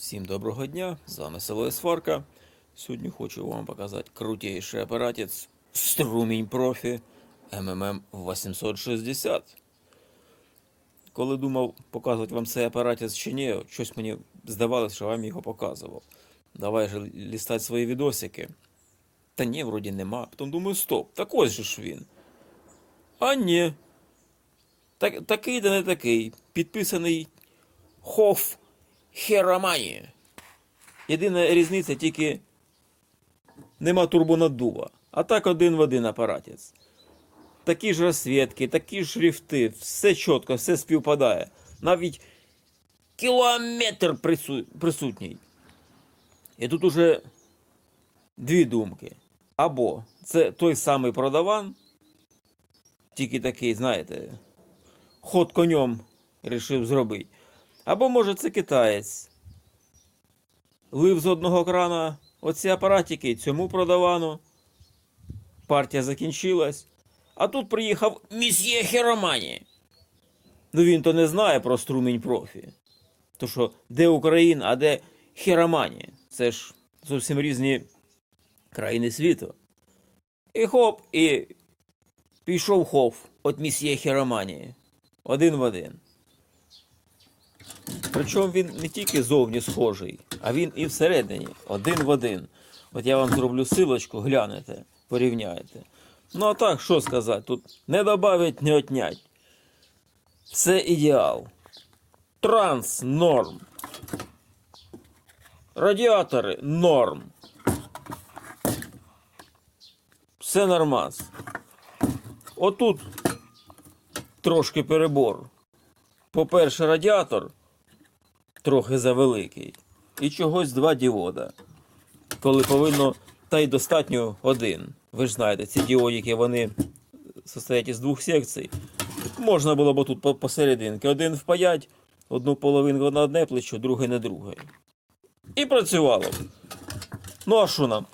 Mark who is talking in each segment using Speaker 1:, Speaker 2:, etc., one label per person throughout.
Speaker 1: Всім доброго дня, з вами село Сварка. Сьогодні хочу вам показати крутейший апаратець Струмінь Профі МММ 860. Коли думав показувати вам цей апаратець чи ні, щось мені здавалося, що вам його показував. Давай же лістати свої відосики. Та ні, вроді нема. Потім думаю, стоп, так ось же ж він. А ні. Так, такий та не такий. Підписаний Хоф Херомані. Єдина різниця тільки нема турбонаддува. А так один в один апаратець. Такі ж розсвітки, такі ж шрифти, все чітко, все співпадає. Навіть кілометр прису... присутній. І тут уже дві думки. Або це той самий продаван, тільки такий, знаєте, ход конем рішив зробити. Або, може, це китаєць. Лив з одного крана оці апаратики цьому продавану. Партія закінчилась. А тут приїхав місьє Херомані. Ну він то не знає про струмінь профі. То що, де Україна, а де Херомані? Це ж зовсім різні країни світу. І хоп, і пішов хоф от місьє Херомані. Один в один. Причому він не тільки зовні схожий, а він і всередині, один в один. От я вам зроблю силочку, глянете, порівняєте. Ну а так, що сказати, тут не добавить, не отнять. Все ідеал. Транс норм. Радіатори норм. Все нормас. Отут трошки перебор. По-перше, радіатор трохи завеликий. І чогось два діода. Коли повинно, та й достатньо один. Ви ж знаєте, ці діодики вони состоять із двох секцій. Можна було б тут посерединки. Один впаять, одну половинку на одне плечо, друге на друге. І працювало. Ну а що нам?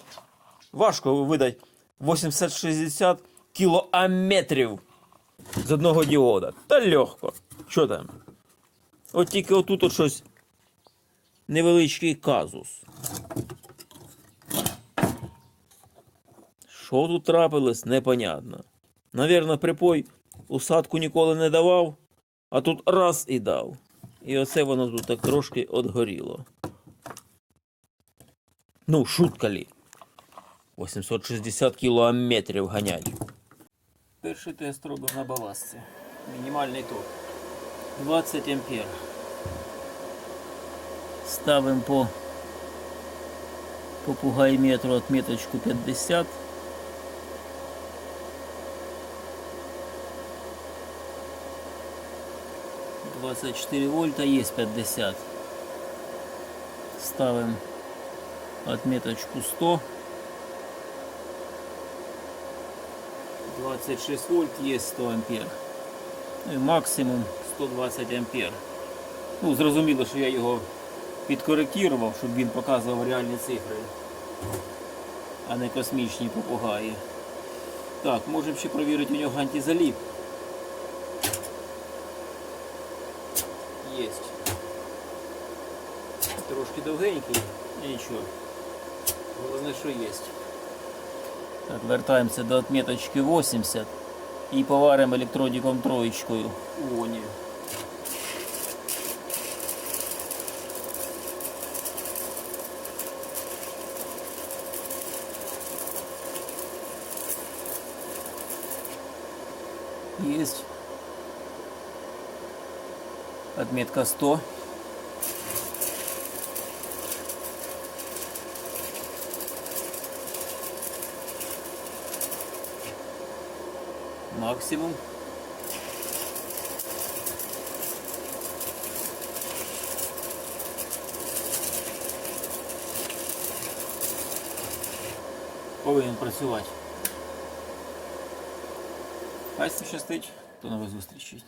Speaker 1: Важко видати 80-60 кілометрів з одного діода. Та легко. Що там? От тільки отут от щось невеличкий казус. Що тут трапилось, непонятно. Навірно, припой усадку ніколи не давав, а тут раз і дав. І оце воно тут так трошки отгоріло. Ну, шутка лі. 860 кілометрів ганять. Перший тест робимо на баласці. Мінімальний ток. 20 ампер. Ставим по попугай метру отметочку 50. Двадцать четыре вольта есть 50. Ставим отметочку 100. 26 вольт есть 100 ампер. Ну і максимум 120 ампер. Ну, зрозуміло, що я його підкоректував, щоб він показував реальні цифри, а не космічні попугаї. Так, можемо ще перевірити у нього антизаліп. Єсть. Трошки довгенький, нічого. Головне, що є. Так, вертаємося до отметочки 80 і поваримо електродиком троєчкою. О, ні. Есть. Отметка 100. Максимум. Повинен працювати. Хай щастить, до нових зустрічей.